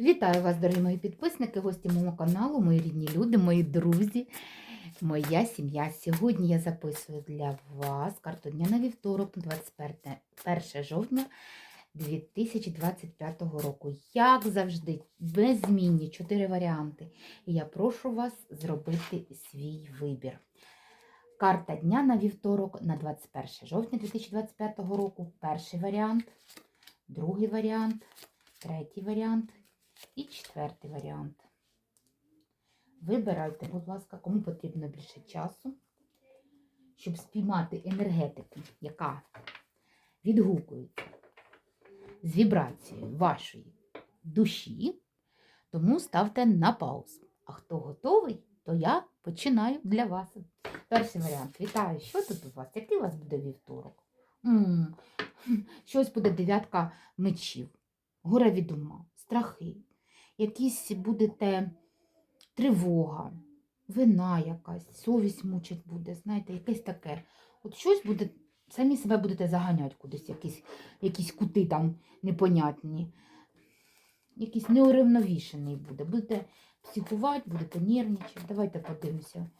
Вітаю вас, дорогі мої підписники, гості мого каналу, мої рідні люди, мої друзі, моя сім'я. Сьогодні я записую для вас карту дня на вівторок, 21 жовтня 2025 року. Як завжди, беззмінні чотири варіанти. І я прошу вас зробити свій вибір. Карта дня на вівторок на 21 жовтня 2025 року. Перший варіант, другий варіант, третій варіант і четвертий варіант. Вибирайте, будь ласка, кому потрібно більше часу, щоб спіймати енергетику, яка відгукується з вібрацією вашої душі, тому ставте на паузу. А хто готовий, то я починаю для вас. Перший варіант. Вітаю, що тут у вас? Який у вас буде вівторок? М, Щось буде дев'ятка мечів, горе від ума, страхи, якісь будете тривога, вина якась, совість мучить буде, знаєте, якесь таке. От щось буде, самі себе будете заганяти кудись, якісь, якісь кути там непонятні. Якийсь неуравновішений буде. Будете психувати, будете нервничати. Давайте подивимося,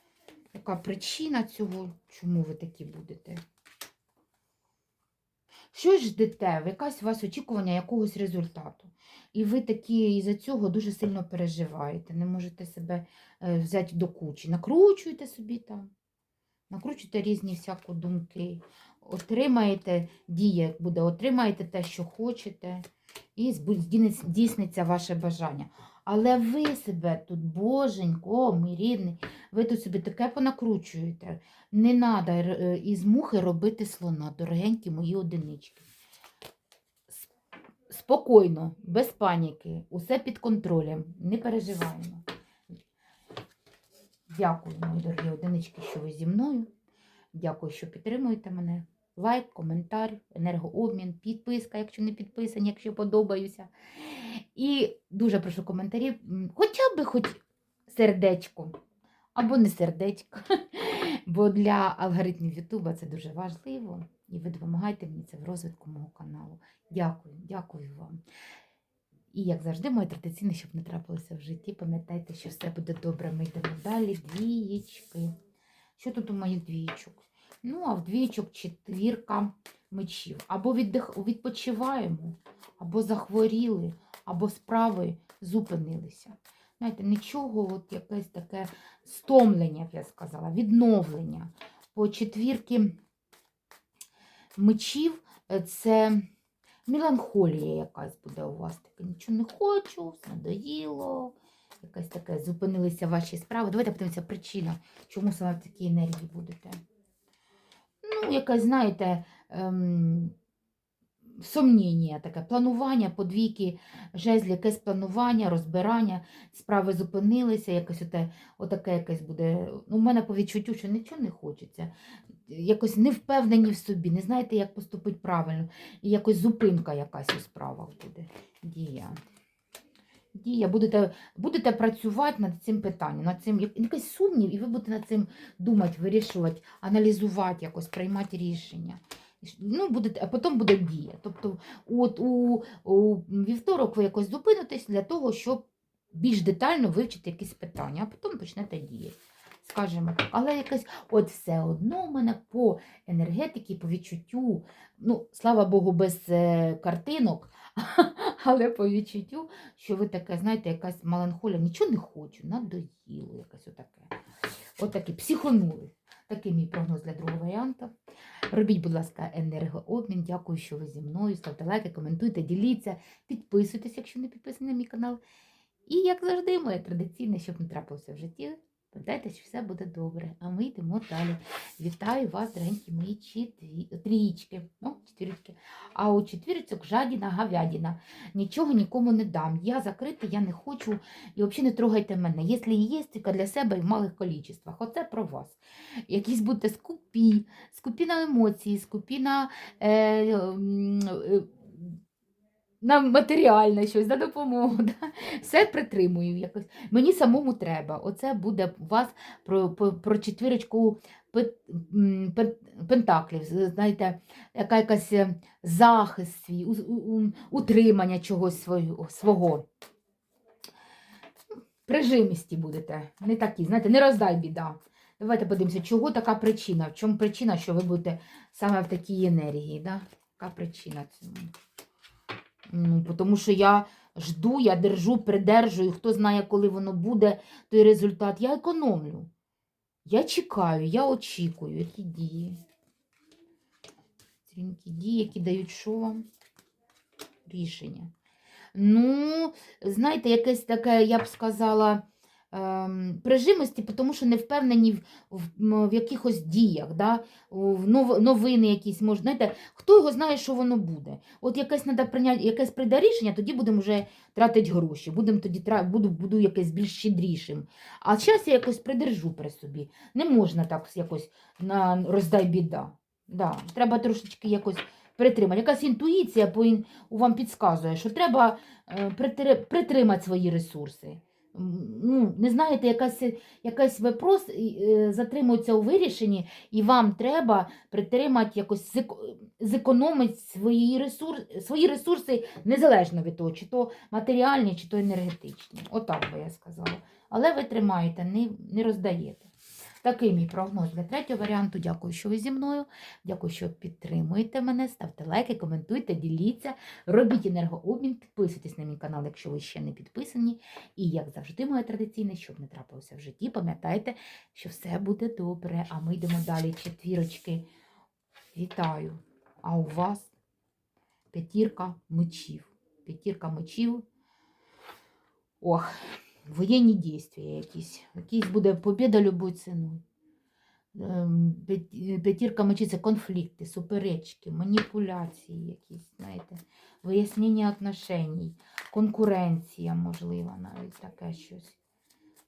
яка причина цього, чому ви такі будете. Щось ждете, якась у вас очікування якогось результату. І ви такі із-за цього дуже сильно переживаєте, не можете себе е, взяти до кучі. Накручуєте собі там, накручуєте різні всякі думки, отримаєте дія, буде, отримаєте те, що хочете, і здійсниться ваше бажання. Але ви себе тут, боженько, мій рідний, ви тут собі таке понакручуєте. Не треба із мухи робити слона, дорогенькі мої одинички. Спокійно, без паніки, усе під контролем, не переживаємо. Дякую, мої дорогі одинички, що ви зі мною. Дякую, що підтримуєте мене. Лайк, коментар, енергообмін, підписка, якщо не підписані, якщо подобаюся. І дуже прошу коментарів, хоча б хоч сердечко або не сердечко. Бо для алгоритмів Ютуба це дуже важливо. І ви допомагаєте мені це в розвитку мого каналу. Дякую, дякую вам. І як завжди, моє традиційне, щоб не трапилося в житті, пам'ятайте, що все буде добре. Ми йдемо далі. Двієчки. Що тут у моїх двієчок? Ну, а в двієчок четвірка мечів. Або віддих... відпочиваємо, або захворіли, або справи зупинилися. Знаєте, нічого, от якесь таке стомлення, б я сказала, відновлення. По четвірки мечів е, це меланхолія якась буде у вас. Таке, нічого не хочу, надоїло. Якась таке, зупинилися ваші справи. Давайте подивимося причина, чому саме в такій енергії будете. Ну, якась, знаєте, ем, сумніння таке, планування, подвійки, жезлі, якесь планування, розбирання, справи зупинилися, якось оте, отаке якесь буде. Ну, у мене по відчуттю, що нічого не хочеться. Якось не впевнені в собі, не знаєте, як поступити правильно. І якось зупинка якась у справах буде. Дія. Дія, будете, будете працювати над цим питанням, над цим якийсь сумнів, і ви будете над цим думати, вирішувати, аналізувати, якось приймати рішення. Ну, будете, а потім буде дія. Тобто, от у, у вівторок ви якось зупинитесь для того, щоб більш детально вивчити якісь питання, а потім почнете діяти. Скажімо так. Але якось от все одно в мене по енергетиці, по відчуттю, ну, слава Богу, без е, картинок, але по відчуттю, що ви таке, знаєте, якась меланхолія, нічого не хочу, надоїло якась отаке. Отаке, психонули. Такий мій прогноз для другого варіанту. Робіть, будь ласка, енергообмін. Дякую, що ви зі мною. Ставте лайки, коментуйте, діліться, підписуйтесь, якщо не підписані на мій канал. І, як завжди, моє традиційне, щоб не трапилося в житті. Пам'ятайте, що все буде добре. А ми йдемо далі. Вітаю вас, дорогенькі мої четві... трієчки. О, четвірочки. А у четвірочок жадіна, говядіна. Нічого нікому не дам. Я закрита, я не хочу. І взагалі не трогайте мене. Якщо і є, тільки для себе і в малих количествах. Оце про вас. Якісь будьте скупі, скупі на емоції, скупі на, е, м, е, на матеріальне щось, на допомогу. Да? Все притримую якось. Мені самому треба. Оце буде у вас про, про, про четвірочку пентаклів. Знаєте, яка якась е, захист свій, утримання чогось свого. прижимісті будете. Не такі, знаєте, не роздай біда. Давайте подивимося, чого така причина? В чому причина, що ви будете саме в такій енергії? Да? Яка причина цьому? Ну, тому що я жду, я держу, придержую, хто знає, коли воно буде, той результат. Я економлю. Я чекаю, я очікую, які дії. Стрінкі дії, які дають що вам? Рішення. Ну, знаєте, якесь таке, я б сказала, прижимості, тому що не впевнені в, в, в якихось діях, да? в нов, новини якісь, може, знаєте, хто його знає, що воно буде. От якесь треба прийняти, якесь прийде рішення, тоді будемо вже тратити гроші, будемо тоді буду, буду якесь більш щедрішим. А зараз я якось придержу при собі. Не можна так якось на роздай біда. Да, треба трошечки якось притримати. Якась інтуїція вам підказує, що треба е, притримати свої ресурси. Ну, не знаєте, якась, якась вопрос е, затримується у вирішенні, і вам треба притримати якось зекономити свої ресурси, свої ресурси незалежно від того, чи то матеріальні, чи то енергетичні. Отак би я сказала. Але ви тримаєте, не, не роздаєте. Такий мій прогноз для третього варіанту. Дякую, що ви зі мною. Дякую, що підтримуєте мене. Ставте лайки, коментуйте, діліться, робіть енергообмін, підписуйтесь на мій канал, якщо ви ще не підписані. І, як завжди, моє традиційне, щоб не трапилося в житті, пам'ятайте, що все буде добре. А ми йдемо далі. Четвірочки. Вітаю! А у вас п'ятірка мечів. П'ятірка мечів. Ох, воєнні дійства якісь. Якісь буде побіда любою ціною. Ем, П'ятірка мечів це конфлікти, суперечки, маніпуляції якісь, знаєте, вияснення отношеній, конкуренція, можливо, навіть таке щось.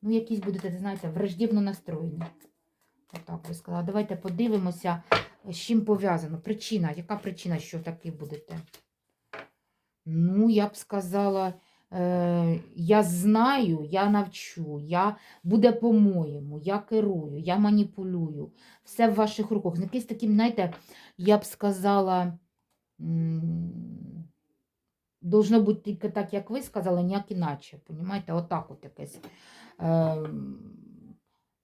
Ну, якісь будете, знаєте, враждебно настроєні. Отак би сказала. Давайте подивимося, з чим пов'язано. Причина. Яка причина, що таки будете? Ну, я б сказала, я знаю, я навчу, я буде по-моєму, я керую, я маніпулюю. Все в ваших руках. З якийсь таким, знаєте, я б сказала, должно бути тільки так, як ви сказали, ніяк іначе. Понімаєте, отак от якесь. Е,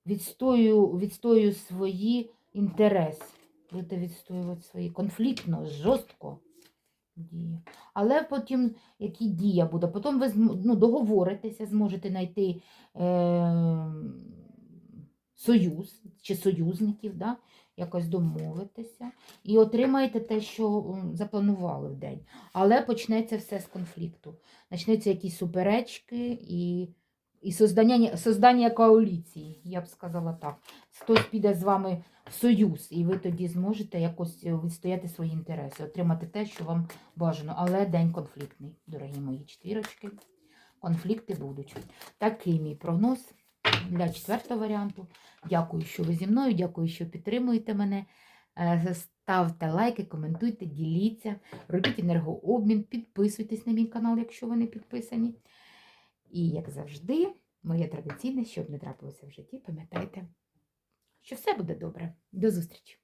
відстою, відстою свої інтереси. Будете відстоювати свої конфліктно, жорстко дії. Але потім, які дія буде, потім ви ну, договоритеся, зможете знайти е, союз чи союзників, да? якось домовитися, і отримаєте те, що запланували в день. Але почнеться все з конфлікту. Почнуться якісь суперечки і, і создання, создання коаліції, я б сказала так. Хтось піде з вами союз, і ви тоді зможете якось е, відстояти свої інтереси, отримати те, що вам бажано. Але день конфліктний, дорогі мої четвірочки. Конфлікти будуть. Такий мій прогноз для четвертого варіанту. Дякую, що ви зі мною. Дякую, що підтримуєте мене. Е, Ставте лайки, коментуйте, діліться, робіть енергообмін, підписуйтесь на мій канал, якщо ви не підписані. І, як завжди, моє традиційне, щоб не трапилося в житті, пам'ятайте, що все буде добре. До зустрічі!